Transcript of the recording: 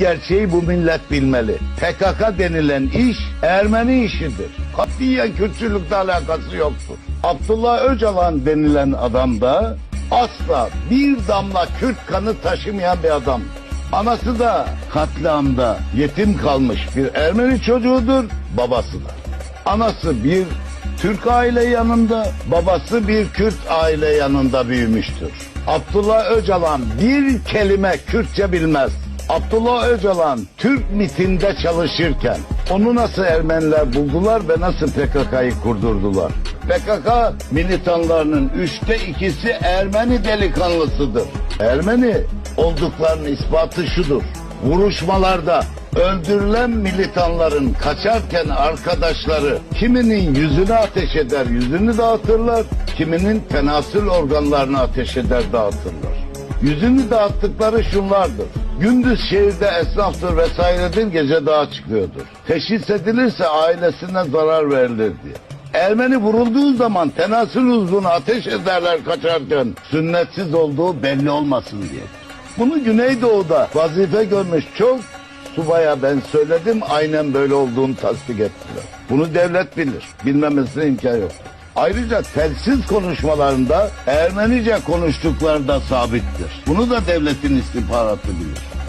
gerçeği bu millet bilmeli. PKK denilen iş Ermeni işidir. Katiyen Kürtçülükle alakası yoktur. Abdullah Öcalan denilen adam da asla bir damla Kürt kanı taşımayan bir adam. Anası da katliamda yetim kalmış bir Ermeni çocuğudur, babası da. Anası bir Türk aile yanında, babası bir Kürt aile yanında büyümüştür. Abdullah Öcalan bir kelime Kürtçe bilmez. Abdullah Öcalan Türk mitinde çalışırken onu nasıl Ermeniler buldular ve nasıl PKK'yı kurdurdular? PKK militanlarının üçte ikisi Ermeni delikanlısıdır. Ermeni olduklarının ispatı şudur. Vuruşmalarda öldürülen militanların kaçarken arkadaşları kiminin yüzüne ateş eder, yüzünü dağıtırlar, kiminin tenasül organlarını ateş eder, dağıtırlar. Yüzünü dağıttıkları şunlardır. Gündüz şehirde esnaftır vesairedir, gece dağa çıkıyordur. Teşhis edilirse ailesine zarar verilir diye. Ermeni vurulduğu zaman tenasül uzvunu ateş ederler kaçarken sünnetsiz olduğu belli olmasın diye. Bunu Güneydoğu'da vazife görmüş çok subaya ben söyledim aynen böyle olduğunu tasdik ettiler. Bunu devlet bilir. Bilmemesine imkan yok. Ayrıca telsiz konuşmalarında Ermenice konuştukları da sabittir. Bunu da devletin istihbaratı bilir.